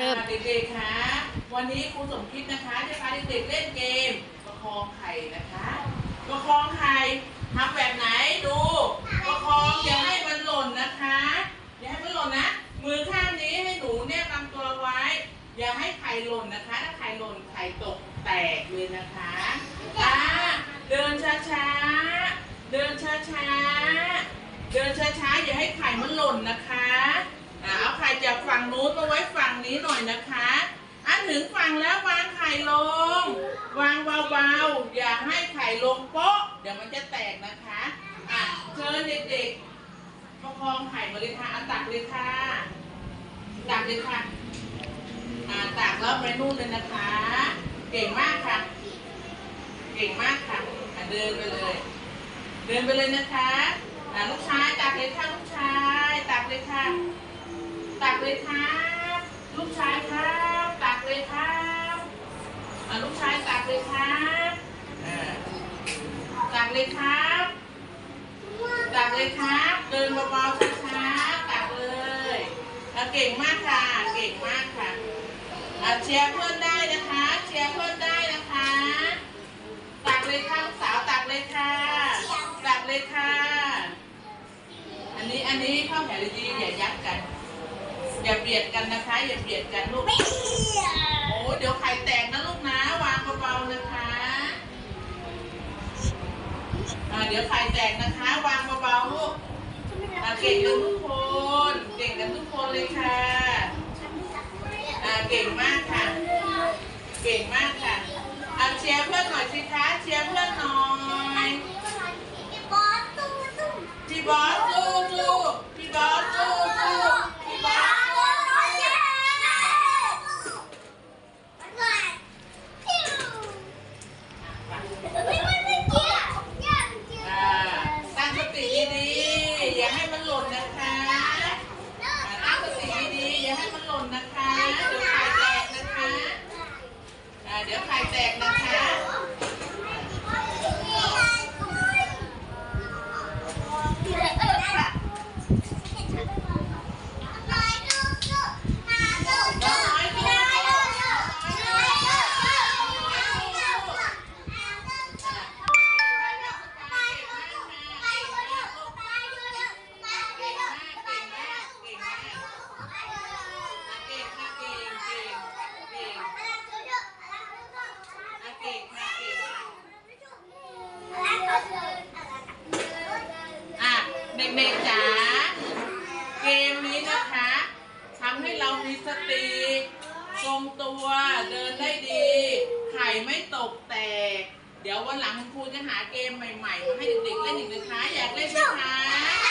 เริ่มเด็กๆคะวันนี้ครูสมคิดนะคะจะพาเด็กๆเล่นเกมประคองไข่นะคะประคองไข่ทำแบบไหนดูประคองอย่าให้มันหล่นนะคะอย่าให้มันหล่นนะมือข้างนี้ให้หนูเนี่ยกำตัวไว้ อย่าให้ไข่หล่นนะคะ ถ้าไข่หล่นไข่ตกแตกเลยนะคะอ่าเดินช้าๆเดินช้าๆเดินช้าๆอย่าให้ไข่มันหล่นนะคะอ่าเอาไข่จากฝั่งนู้นมาไว้ฝั่ง นี้หน่อยนะคะ อันถึงฝั่งแล้ววางไข่ลง วางเบาๆ อย่าให้ไข่ลงโป๊ะ เดี๋ยวมันจะแตกนะคะ อะเชิญเด็กๆประคองไข่มาเลยค่ะเอาตักเลยค่ะ ตักเลยค่ะ อ่าตักแล้วไปนู่นเลยนะคะ เก่งมากค่ะ เก่งมากค่ะอะเดินไปเลย เดินไปเลยนะคะอ่าลูกชายตักเลยค่ะลูกชายตักเลยค่ะตักเลยครับ ลูกชายครับตักเลยครับอะลูกชายตักเลยครับตักเลยครับตักเลยครับ เดินเบาๆช้าๆตักเลยเก่งมากค่ะ เก่งมากค่ะอะเชียร์เพื่อนได้นะคะ เชียร์เพื่อนได้นะคะ ตักเลยค่ะลูกสาวตักเลยค่ะ ตักเลยค่ะ อันนี้อันนี้ข้าวแถวดีอย่ายัด อย่าเบียดกันนะคะ อย่าเบียดกันลูก โอ้เดี๋ยวไข่แตกนะลูกนะ วางเบาๆนะคะอ่าเดี๋ยวไข่แตกนะคะ วางเบาๆลูกอ่าเก่งกันทุกคน เก่งกันทุกคนเลยค่ะอ่าเก่งมากค่ะ เก่งมากค่ะอ่าเชียร์เพื่อนหน่อยสิคะ เชียร์เพื่อนหน่อย พี่บอสสู้สู้พี่บอสสู้สู้พี่บอสสู้ อ่าตั้งสติดีๆอย่าให้มันหล่นนะคะอ่าตั้งสติดีๆอย่าให้มันหล่นนะคะ เดี๋ยวไข่แตกนะคะอ่าเดี๋ยวไข่แตกนะคะ ด็กๆจ๋าเกมนี้นะคะทำให้เรามีสติทรงตัวเดินได้ดี ไข่ไม่ตกแตก เดี๋ยววันหลังคุณครูจะหาเกมใหม่ๆ มาให้เด็กๆเล่นอีกนะคะ อยากเล่นไหมคะ